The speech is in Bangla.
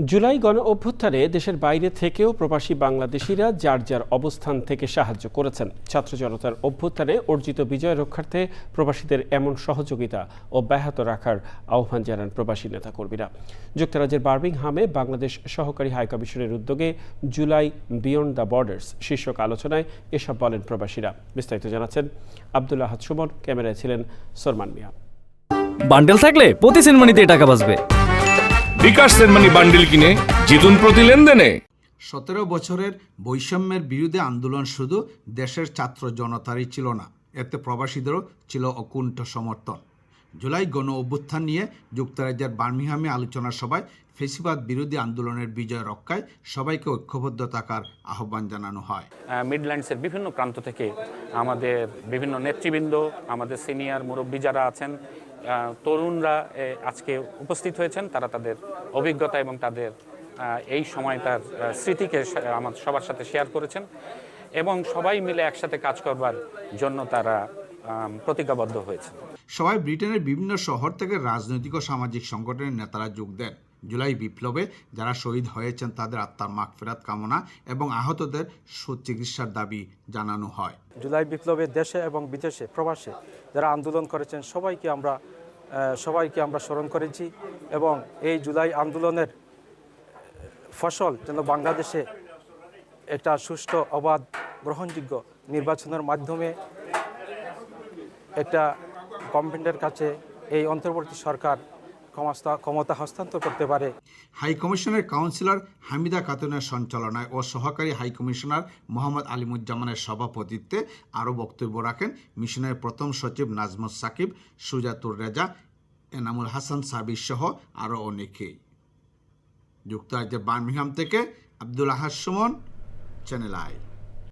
জুলাই গণ অভ্যুত্থানে দেশের বাইরে থেকেও প্রবাসী বাংলাদেশিরা যার যার অবস্থান থেকে সাহায্য করেছেন। ছাত্র জনতার অভ্যুত্থানে অর্জিত বিজয় রক্ষার্থে প্রবাসীদের এমন সহযোগিতা অব্যাহত রাখার আহ্বান জানান প্রবাসী নেতাকর্মীরা। যুক্তরাজ্যের বার্মিংহামে বাংলাদেশ সহকারী হাইকমিশনের উদ্যোগে জুলাই বিয়ন্ড দ্য বর্ডার্স শীর্ষক আলোচনায় এসব বলেন প্রবাসীরা। বিস্তারিত জানাচ্ছেন আবদুল্লাহ সুমন, ক্যামেরায় ছিলেন সরমান মিয়া। বান্ডেল থাকলে প্রতি সিনেমানিতে টাকা বাঁচবে। বিকাশ সেনমানি বান্ডিল কিনে জিতুন প্রতি লেনদেনে। সতেরো বছরের বৈষম্যের বিরুদ্ধে আন্দোলন শুধু দেশের ছাত্র জনতারই ছিল না, এতে প্রবাসীদেরও ছিল অকুণ্ঠ সমর্থন। জুলাই গণ অভ্যুত্থান নিয়ে যুক্তরাজ্যের বার্মিংহামে আলোচনা সভায় ফেসিবাদ বিরোধী আন্দোলনের বিজয় রক্ষায় সবাইকে ঐক্যবদ্ধ থাকার আহ্বান জানানো হয়। মিডল্যান্ডসের বিভিন্ন প্রান্ত থেকে আমাদের বিভিন্ন নেতৃবৃন্দ আমাদের সিনিয়র মুরব্বী যারা আছেন তরুণরা আজকে উপস্থিত হয়েছেন। তারা তাদের অভিজ্ঞতা এবং তাদের এই সময়টার আহ, স্মৃতিকে আমাদের সবার সাথে শেয়ার করেছেন এবং সবাই মিলে একসাথে কাজ করবার জন্য তারা প্রতিজ্ঞাবদ্ধ হয়েছেন। সবাই ব্রিটেনের বিভিন্ন শহর থেকে রাজনৈতিক ও সামাজিক সংগঠনের নেতারা যোগ দেন। জুলাই বিপ্লবে যারা শহীদ হয়েছেন তাদের আত্মার মাগফেরাত কামনা এবং আহতদের সুচিকিৎসার দাবি জানানো হয়। জুলাই বিপ্লবে দেশে এবং বিদেশে, প্রবাসে যারা আন্দোলন করেছেন, সবাইকে আমরা সবাইকে আমরা স্মরণ করেছি এবং এই জুলাই আন্দোলনের ফসল যেন বাংলাদেশে একটা সুষ্ঠু, অবাধ, গ্রহণযোগ্য নির্বাচনের মাধ্যমে একটা গভর্নমেন্টের কাছে এই অন্তর্বর্তী সরকার ক্ষমতা হস্তান্তর করতে পারে। হাই কমিশনের কাউন্সিলর হামিদা খাতুনের সঞ্চালনায় ও সহকারী হাই কমিশনার মোহাম্মদ আলিমুজ্জামানের সভাপতিত্বে আরও বক্তব্য রাখেন মিশনের প্রথম সচিব নাজমুস সাকিব, সুজাতুর রেজা, এনামুল হাসান সাবির সহ আরও অনেকেই। যুক্তরাজ্যের বার্মিংহাম থেকে আব্দুল আহাদ সুমন, চ্যানেল আই।